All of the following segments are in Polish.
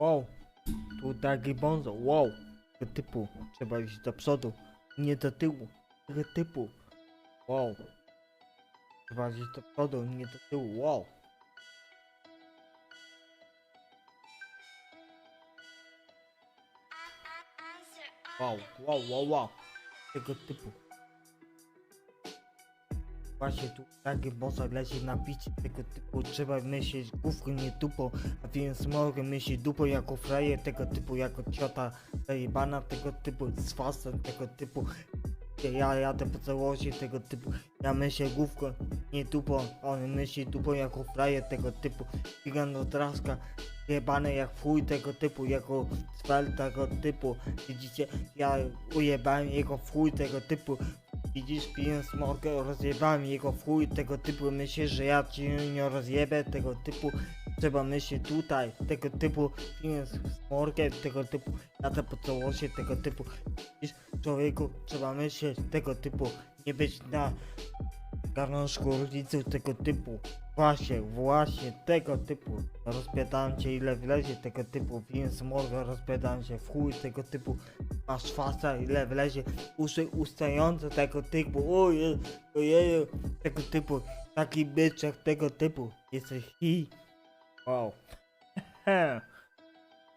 Wow, tu taki bonzo, wow. Tego typu, trzeba iść do przodu, nie do tyłu. Tego typu, wow. Trzeba iść do przodu, nie do tyłu, wow. Wow, wow, wow, wow. Tego typu. Właśnie tu taki bossa leci na bicie tego typu Trzeba myśleć główką nie dupą A więc mogę myśleć dupą jako frajer tego typu Jako ciota zajebana tego typu Z fasem tego typu ja jadę po całości tego typu Ja myślę główką, nie dupą On myśli dupą jako frajer tego typu Gigant draska Jebane jak chuj tego typu Jako spell tego typu Widzicie, ja ujebałem jego chuj tego typu Widzisz, piję smorkę, rozjebałem jego chuj. Tego typu Myślisz, że ja ci nie rozjebę. Tego typu Trzeba myśleć tutaj, tego typu Piję smorkę, tego typu Jadę po całości. Tego typu Widzisz, człowieku, trzeba myśleć. Tego typu Nie być na garnuszku rodziców tego typu Właśnie, właśnie tego typu Rozpiadałem cię ile wlezie tego typu Więc morgo rozpiadałem się w chuj tego typu Masz fasa ile wlezie Uszy ustające tego typu Ojej, ojej Tego typu Taki byczek tego typu Jesteś hi Wow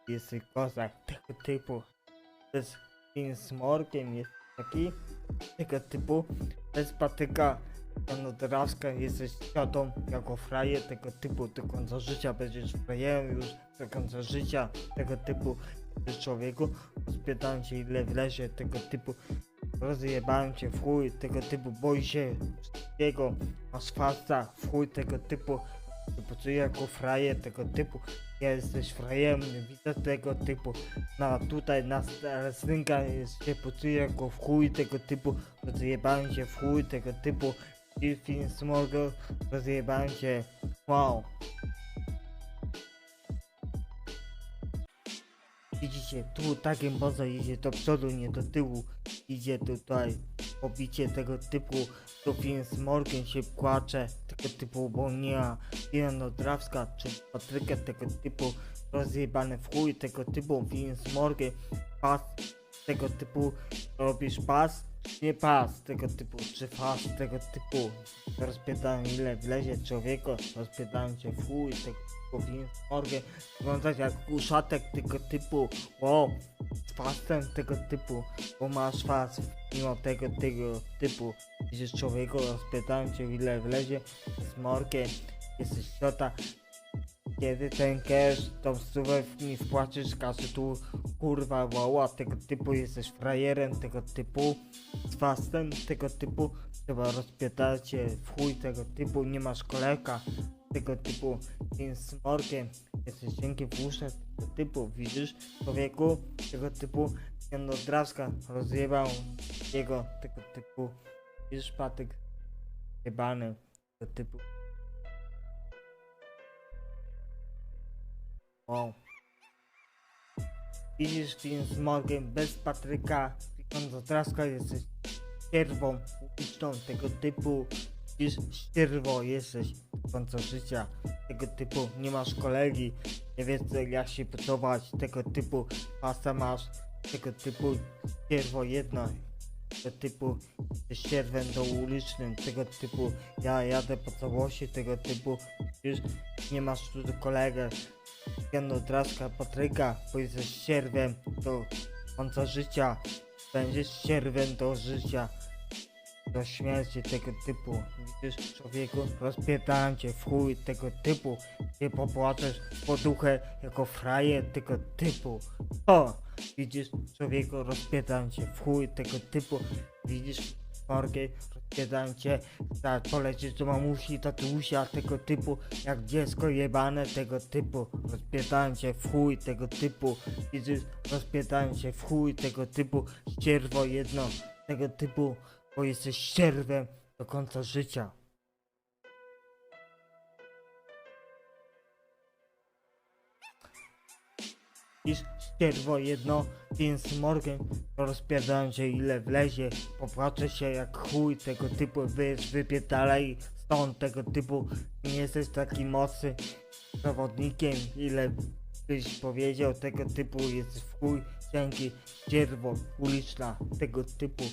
Jesteś kozak tego typu Z tym smorkiem jest taki Tego typu Bez patyka Panodrawska jesteś świadom jako frajer tego typu do końca życia będziesz frajerem już do końca życia tego typu Ty człowieku. Spytałem cię ile wlezie tego typu rozjebałem cię w chuj tego typu boi się wszystkiego masz fasta w chuj tego typu. Ty poczuję jako frajer tego typu ja jesteś frajerem widzę tego typu. No tutaj na ręka się poczuję jako w chuj tego typu rozjebałem się w chuj tego typu film Smorgo rozjebałem się. Wow. Widzicie, tu takim bozo idzie do przodu, nie do tyłu. Idzie tutaj pobicie tego typu. Film Smorgiem się płacze. Tego typu Bonia, Irano Drawska, czy Patryka tego typu. Rozjebane w chuj tego typu. Film Smorgiem. Pas tego typu. Robisz pas? Nie pas tego typu, czy fas tego typu. Rozpytałem ile wlezie człowieku, rozpytałem cię w chuj typu, więc mogę wyglądać jak uszatek tego typu. Wow, z fasem tego typu, bo masz fas mimo tego tego typu. Widzisz człowieku, rozpytałem cię ile wlezie z morkiem, jesteś ciota. Kiedy ten cash, tą stówę mi wpłacisz kasy tu, kurwa, wała, tego typu jesteś frajerem, tego typu, z fastem, tego typu, trzeba rozpierdalać cię w chuj tego typu, nie masz koleka, tego typu, więc morkiem, jesteś dzięki w uszach, tego typu, widzisz, człowieku, tego typu, Janodrawska rozjebał jego, tego typu, widzisz, patyk, jebany, tego typu. Wow. Widzisz film z Morgan bez Patryka, widząc Traska jesteś ścierwą uliczną tego typu. Widzisz, ścierwo jesteś do końca życia tego typu. Nie masz kolegi, nie wiesz jak się podobać tego typu. Pasa masz tego typu ścierwo jedno. Tego typu ścierwem do ulicznym tego typu. Ja jadę po całości tego typu. Widzisz, nie masz tu kolegę. Jano Draska Patryka, jesteś sierwem do końca życia. Będziesz sierwem do życia. Do śmierci tego typu. Widzisz człowieku, rozpierdałem cię w chuj tego typu. Nie popłaczesz po duchę jako frajer tego typu. O! Widzisz człowieku, rozpierdałem cię w chuj tego typu. Widzisz Morgę, rozpierdałem cię, tak polecisz do mamusi, tatusia tego typu, jak dziecko jebane tego typu, rozpierdałem cię w chuj tego typu, widzisz, rozpierdałem cię w chuj tego typu, ścierwo jedno tego typu, bo jesteś ścierwem do końca życia. Iż ścierwo jedno, więc morgen rozpierdałem się ile wlezie, popłaczę się jak chuj tego typu, wiesz, wypierdalaj stąd tego typu, nie jesteś taki mocny zawodnikiem, ile byś powiedział tego typu. Jest w chuj, cienki, sierwo, uliczna, tego typu.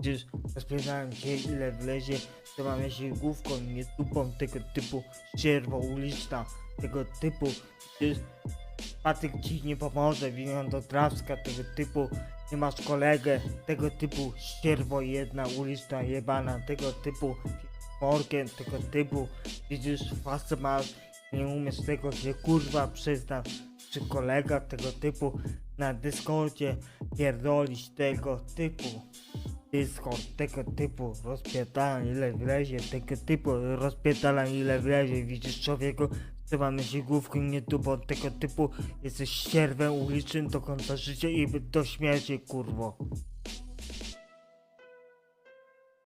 Przecież rozpierdałem się ile wlezie, to mamy się główką, nie dupą, tego typu. Sierwo, uliczna, tego typu. Przecież Patyk ci nie pomoże, winią do trawska, tego typu. Nie masz kolegę, tego typu sierwo jedna, uliczna jebana, tego typu. Morgan, tego typu. Widzisz, fasę masz, nie umiesz tego się kurwa przyznać. Czy kolega tego typu na Discordzie pierdolić tego typu. Discord tego typu, rozpierdalam ile wlezie, tego typu, rozpierdalam ile wlezie, widzisz człowieku, trzymamy się główką, nie dupą, tego typu, jesteś ścierwem ulicznym do końca życia i do śmierci, kurwo.